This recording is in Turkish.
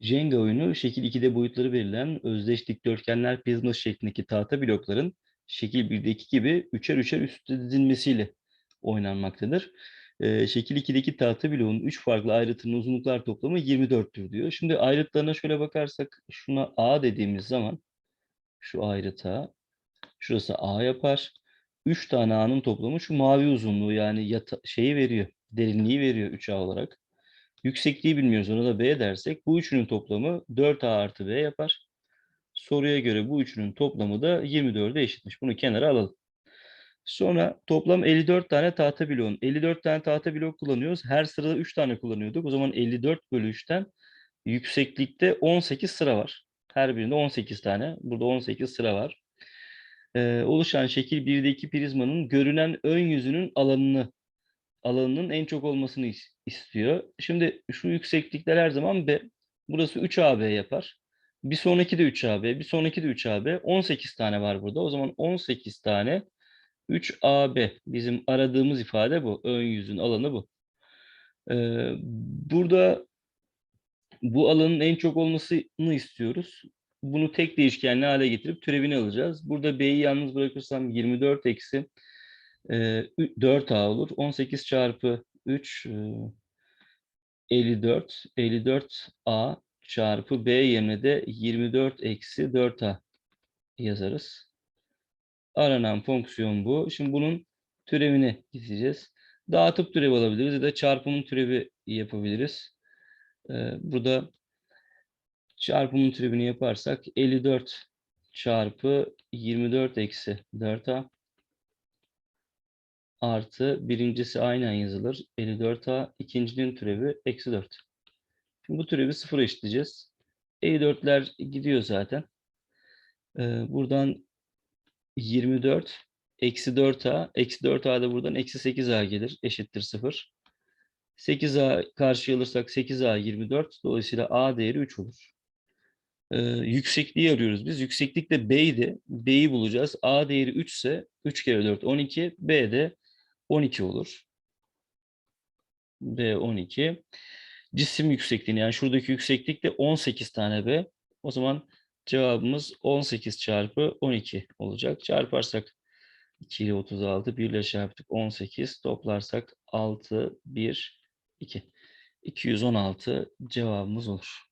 Jenga oyunu şekil 2'de boyutları verilen özdeş dikdörtgenler prizması şeklindeki tahta blokların şekil 1'deki gibi üçer üçer üstte dizilmesiyle oynanmaktadır. Ee, şekil 2'deki tahta bloğun 3 farklı ayrıtının uzunluklar toplamı 24'tür diyor. Şimdi ayrıtlarına şöyle bakarsak şuna A dediğimiz zaman şu ayrıta şurası A yapar. 3 tane A'nın toplamı şu mavi uzunluğu yani yata, şeyi veriyor. Derinliği veriyor 3A olarak. Yüksekliği bilmiyoruz ona da B dersek bu üçünün toplamı 4A artı B yapar. Soruya göre bu üçünün toplamı da 24'e eşitmiş. Bunu kenara alalım. Sonra toplam 54 tane tahta bloğun. 54 tane tahta blok kullanıyoruz. Her sırada 3 tane kullanıyorduk. O zaman 54 bölü 3'ten yükseklikte 18 sıra var. Her birinde 18 tane. Burada 18 sıra var. Ee, oluşan şekil 1'deki prizmanın görünen ön yüzünün alanını alanının en çok olmasını is- istiyor. Şimdi şu yükseklikler her zaman B. Burası 3AB yapar. Bir sonraki de 3AB, bir sonraki de 3AB. 18 tane var burada. O zaman 18 tane 3AB. Bizim aradığımız ifade bu. Ön yüzün alanı bu. Ee, burada bu alanın en çok olmasını istiyoruz. Bunu tek değişkenli hale getirip türevini alacağız. Burada B'yi yalnız bırakırsam 24 eksi 4A olur. 18 çarpı 3 e, 54. 54A çarpı B yerine de 24 eksi 4A yazarız. Aranan fonksiyon bu. Şimdi bunun türevini gideceğiz. Dağıtıp türev alabiliriz ya da çarpımın türevi yapabiliriz. Burada çarpımın türevini yaparsak 54 çarpı 24 eksi 4A artı birincisi aynen yazılır. 54A ikincinin türevi eksi 4. Şimdi bu türevi sıfıra eşitleyeceğiz. 54'ler gidiyor zaten. Ee, buradan 24 eksi 4A eksi 4A da buradan eksi 8A gelir. Eşittir 0. 8A karşıya alırsak 8A 24. Dolayısıyla A değeri 3 olur. Ee, yüksekliği arıyoruz biz. Yükseklik de B'ydi. B'yi bulacağız. A değeri 3 ise 3 kere 4 12. B de 12 olur. B 12. Cisim yüksekliğini yani şuradaki yükseklik de 18 tane B. O zaman cevabımız 18 çarpı 12 olacak. Çarparsak 2 ile 36, 1 ile çarptık 18, toplarsak 6, 1, 2. 216 cevabımız olur.